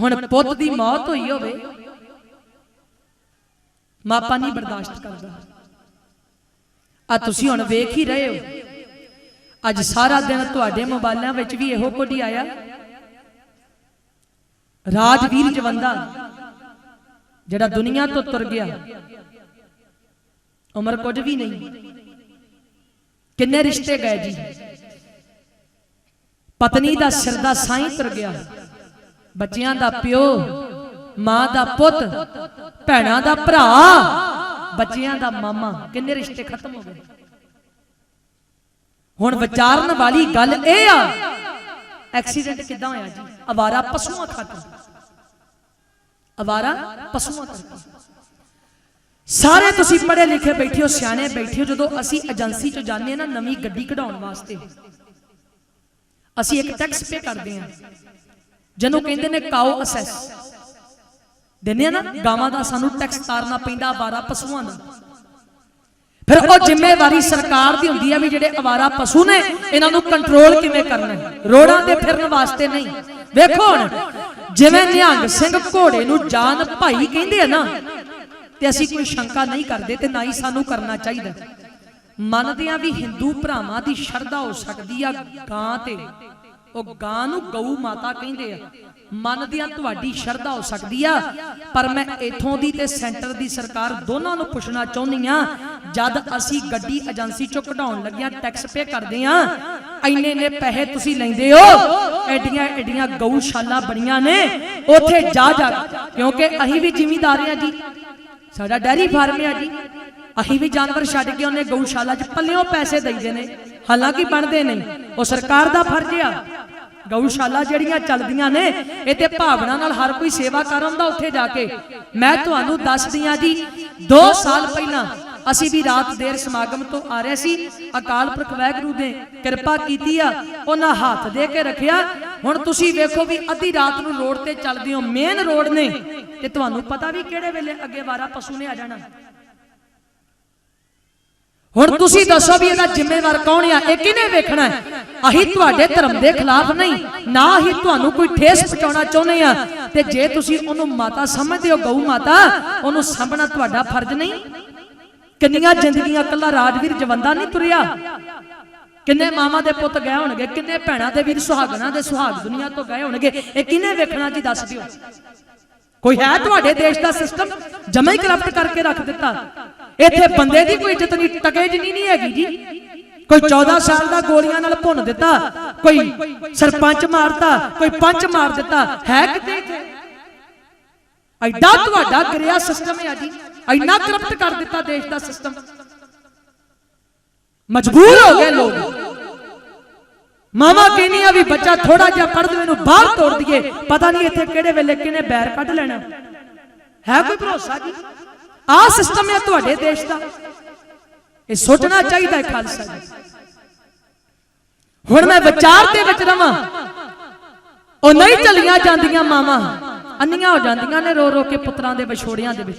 ਹੁਣ ਪੁੱਤ ਦੀ ਮੌਤ ਹੋਈ ਹੋਵੇ ਮਾਪਾ ਨਹੀਂ ਬਰਦਾਸ਼ਤ ਕਰਦਾ। ਆ ਤੁਸੀਂ ਹੁਣ ਵੇਖ ਹੀ ਰਹੇ ਹੋ। ਅੱਜ ਸਾਰਾ ਦਿਨ ਤੁਹਾਡੇ ਮੋਬਾਈਲਾਂ ਵਿੱਚ ਵੀ ਇਹੋ ਕੁਝ ਹੀ ਆਇਆ। ਰਾਜਵੀਰ ਜਵੰਦਾ, ਜਿਹੜਾ ਦੁਨੀਆ ਤੋਂ ਤੁਰ ਗਿਆ, ਉਮਰ ਕੁਝ ਵੀ ਨਹੀਂ। ਕਿੰਨੇ ਰਿਸ਼ਤੇ ਗਏ ਜੀ। ਪਤਨੀ ਦਾ ਸਿਰ ਦਾ ਸਾਈਂ ਤੁਰ ਗਿਆ। ਬੱਚਿਆਂ ਦਾ ਪਿਓ, ਮਾਂ ਦਾ ਪੁੱਤ, ਭੈਣਾਂ ਦਾ ਭਰਾ, ਬੱਚਿਆਂ ਦਾ ਮਾਮਾ, ਕਿੰਨੇ ਰਿਸ਼ਤੇ ਖਤਮ ਹੋ ਗਏ। ਹੁਣ ਵਿਚਾਰਨ ਵਾਲੀ ਗੱਲ ਇਹ ਆ, ਐਕਸੀਡੈਂਟ ਕਿੱਦਾਂ ਹੋਇਆ ਜੀ? ਅਵਾਰਾ ਪਸ਼ੂਆਂ ਖਾਤਰ। ਅਵਾਰਾ ਪਸ਼ੂਆਂ ਕਰਕੇ ਸਾਰੇ ਤੁਸੀਂ ਪੜ੍ਹੇ ਲਿਖੇ ਬੈਠੇ ਹੋ, ਸਿਆਣੇ ਬੈਠੇ ਹੋ, ਜਦੋਂ ਅਸੀਂ ਏਜੰਸੀ 'ਚ ਜਾਂਦੇ ਹਾਂ ਨਾ ਨਵੀਂ ਗੱਡੀ ਕਢਾਉਣ ਵਾਸਤੇ, ਅਸੀਂ ਇੱਕ ਟੈਕਸ ਪੇ ਕਰਦੇ ਹਾਂ। ਜਿਹਨੂੰ ਕਹਿੰਦੇ ਨੇ ਕਾਓ ਅਸੈਸ ਦਿੰਦੇ ਆ ਨਾ ਗਾਵਾਂ ਦਾ ਸਾਨੂੰ ਟੈਕਸ ਤਾਰਨਾ ਪੈਂਦਾ ਅਵਾਰਾ ਪਸ਼ੂਆਂ ਦਾ ਫਿਰ ਉਹ ਜ਼ਿੰਮੇਵਾਰੀ ਸਰਕਾਰ ਦੀ ਹੁੰਦੀ ਆ ਵੀ ਜਿਹੜੇ ਅਵਾਰਾ ਪਸ਼ੂ ਨੇ ਇਹਨਾਂ ਨੂੰ ਕੰਟਰੋਲ ਕਿਵੇਂ ਕਰਨਾ ਹੈ? ਰੋਡਾਂ ਤੇ ਫਿਰਨ ਵਾਸਤੇ ਨਹੀਂ। ਵੇਖੋ ਹੁਣ ਜਿਵੇਂ ਨਿਹੰਗ ਸਿੰਘ ਘੋੜੇ ਨੂੰ ਜਾਨ ਭਾਈ ਕਹਿੰਦੇ ਆ ਨਾ ਤੇ ਅਸੀਂ ਕੋਈ ਸ਼ੰਕਾ ਨਹੀਂ ਕਰਦੇ ਤੇ ਨਾ ਹੀ ਸਾਨੂੰ ਕਰਨਾ ਚਾਹੀਦਾ। ਮੰਨਦੇ ਆ ਵੀ ਹਿੰਦੂ ਭਰਾਵਾਂ ਦੀ ਸ਼ਰਧਾ ਹੋ ਸਕਦੀ ਆ ਗਾਂ ਤੇ। ਉਹ ਗਾਂ ਨੂੰ ਗਊ ਮਾਤਾ ਕਹਿੰਦੇ ਆ। ਮੰਨਦੇ ਆ ਤੁਹਾਡੀ ਸ਼ਰਧਾ ਹੋ ਸਕਦੀ ਆ, ਪਰ ਮੈਂ ਇਥੋਂ ਦੀ ਤੇ ਸੈਂਟਰ ਦੀ ਸਰਕਾਰ ਦੋਨਾਂ ਨੂੰ ਪੁੱਛਣਾ ਚਾਹੁੰਦੀ ਆ, ਜਦ ਅਸੀਂ ਗੱਡੀ ਏਜੰਸੀ ਚੋਂ ਕਢਾਉਣ ਲੱਗਿਆ ਟੈਕਸ ਪੇ ਕਰਦੇ ਆ, ਇੰਨੇ ਨੇ ਪੈਸੇ ਤੁਸੀਂ ਲੈਂਦੇ ਹੋ, ਐਡੀਆਂ ਐਡੀਆਂ ਗਊਸ਼ਾਲਾ ਬਣੀਆਂ ਨੇ, ਉੱਥੇ ਜਾ ਜਾ, ਕਿਉਂਕਿ ਅਸੀਂ ਵੀ ਜ਼ਿਮੀਂਦਾਰ ਆ ਜੀ। ਸਾਡਾ ਡੈਰੀ ਫਾਰਮ ਆ ਜੀ। ਅਸੀਂ ਵੀ ਜਾਨਵਰ ਛੱਡ ਕੇ ਉਹਨੇ ਗਊਸ਼ਾਲਾ 'ਚ ਪੱਲਿਓਂ ਪੈਸੇ ਦਈਦੇ ਨੇ, ਹਾਲਾਂਕਿ ਬਣਦੇ ਨਹੀਂ। ਉਹ ਸਰਕਾਰ ਦਾ ਫਰਜ਼ ਆ। ਗਊਸ਼ਾਲਾ ਜਿਹੜੀਆਂ ਚੱਲਦੀਆਂ ਨੇ, ਇਹ ਭਾਵਨਾ ਨਾਲ ਹਰ ਕੋਈ ਸੇਵਾ ਕਰ ਆਉਂਦਾ ਉੱਥੇ ਜਾ ਕੇ। ਮੈਂ ਤੁਹਾਨੂੰ ਦੱਸਦੀ ਆ ਜੀ 2 ਸਾਲ ਪਹਿਲਾਂ ਅਸੀਂ ਵੀ ਰਾਤ ਦੇਰ ਸਮਾਗਮ ਤੋਂ ਆ ਰਹੇ ਸੀ। ਅਕਾਲ ਪੁਰਖ ਵਾਹਿਗੁਰੂ ਨੇ ਕਿਰਪਾ ਕੀਤੀ ਆ, ਉਹਨਾਂ ਹੱਥ ਦੇ ਕੇ ਰੱਖਿਆ। ਹੁਣ ਤੁਸੀਂ ਵੇਖੋ ਵੀ ਅੱਧੀ ਰਾਤ ਨੂੰ ਰੋਡ ਤੇ ਚੱਲਦੇ ਹੋ ਮੇਨ ਰੋਡ ਨੇ। ਤੇ ਤੁਹਾਨੂੰ ਪਤਾ ਵੀ ਕਿਹੜੇ ਵੇਲੇ ਅੱਗੇ ਵਾਰਾ ਪਸ਼ੂ ਨੇ ਆ ਜਾਣਾ। ਹੁਣ ਤੁਸੀਂ ਦੱਸੋ ਵੀ ਇਹਦਾ ਜ਼ਿੰਮੇਵਾਰ ਕੌਣ ਆ ਇਹ ਕਿਹਨੇ ਵੇਖਣਾ ਹੈ ਅਸੀਂ ਤੁਹਾਡੇ ਧਰਮ ਦੇ ਖਿਲਾਫ ਨਹੀਂ ਨਾ ਹੀ ਤੁਹਾਨੂੰ ਕੋਈ ਠੇਸ ਪਹੁੰਚਾਉਣਾ ਚਾਹੁੰਦੇ ਆ ਤੇ ਜੇ ਤੁਸੀਂ ਉਹਨੂੰ ਮਾਤਾ ਸਮਝਦੇ ਹੋ ਗਊ ਮਾਤਾ ਉਹਨੂੰ ਸਾਂਭਣਾ ਤੁਹਾਡਾ ਫਰਜ਼ ਨਹੀਂ ਕਿੰਨੀਆਂ ਜ਼ਿੰਦਗੀਆਂ ਕੱਲਾ ਰਾਜਵੀਰ ਜਵੰਦਾ ਨਹੀਂ ਤੁਰਿਆ ਕਿੰਨੇ ਮਾਮਾ ਦੇ ਪੁੱਤ ਗਏ ਹੋਣਗੇ ਕਿੰਨੇ ਭੈਣਾਂ ਦੇ ਵੀਰ ਸੁਹਾਗਣਾ ਦੇ ਸੁਹਾਗ ਦੁਨੀਆ ਤੋਂ ਗਏ ਹੋਣਗੇ ਇਹ ਕਿਹਨੇ ਵੇਖਣਾ ਜੀ ਦੱਸ ਦਿਓ ਕੋਈ ਹੈ ਤੁਹਾਡੇ ਦੇਸ਼ ਦਾ ਸਿਸਟਮ ਜਮਾ ਹੀ ਕਰਪਟ ਕਰਕੇ ਰੱਖ ਦਿੱਤਾ ਇੱਥੇ ਬੰਦੇ ਦੀ ਕੋਈ ਇੱਜ਼ਤ ਨਹੀਂ ਟਕੇ ਜਿੰਨੀ ਨਹੀਂ ਹੈਗੀ ਜੀ। ਕੋਈ 14 ਸਾਲ ਦਾ ਗੋਲੀਆਂ ਨਾਲ ਭੁੰਨ ਦਿੱਤਾ, ਕੋਈ ਸਰਪੰਚ ਮਾਰਤਾ, ਕੋਈ ਪੰਚ ਮਾਰ ਦਿੱਤਾ, ਹੈ ਕਿਤੇ ਇੱਥੇ? ਐਡਾ ਤੁਹਾਡਾ ਗਰਿਆ ਸਿਸਟਮ ਹੈ ਜੀ। ਇੰਨਾ ਕਰਪਟ ਕਰ ਦਿੱਤਾ ਦੇਸ਼ ਦਾ ਸਿਸਟਮ ਮਜਬੂਰ ਹੋ ਗਏ ਲੋਕ। ਮਾਮਾ ਕਹਿੰਦੀ ਆ ਵੀ ਬੱਚਾ ਥੋੜਾ ਜਿਹਾ ਪੜ੍ਹ ਦੇ ਨੂੰ ਬਾਹਰ ਤੋੜ ਦਈਏ। ਪਤਾ ਨਹੀਂ ਇੱਥੇ ਕਿਹੜੇ ਵੇਲੇ ਕਿਨੇ ਬੈਰ ਕੱਢ ਲੈਣਾ। ਹੈ ਕੋਈ ਭਰੋਸਾ ਜੀ? ਆਹ ਸਿਸਟਮ ਹੈ ਤੁਹਾਡੇ ਦੇਸ਼ ਦਾ। ਇਹ ਸੋਚਣਾ ਚਾਹੀਦਾ ਹੈ ਖਾਲਸਾ ਜੀ। ਹੁਣ ਮੈਂ ਵਿਚਾਰ ਦੇ ਵਿੱਚ ਰਵਾਂ। ਉਹ ਨਹੀਂ ਚਲੀਆਂ ਜਾਂਦੀਆਂ ਮਾਵਾਂ। ਅੰਨੀਆਂ ਹੋ ਜਾਂਦੀਆਂ ਨੇ ਰੋ ਰੋ ਕੇ ਪੁੱਤਰਾਂ ਦੇ ਵਿਛੋੜਿਆਂ ਦੇ ਵਿੱਚ।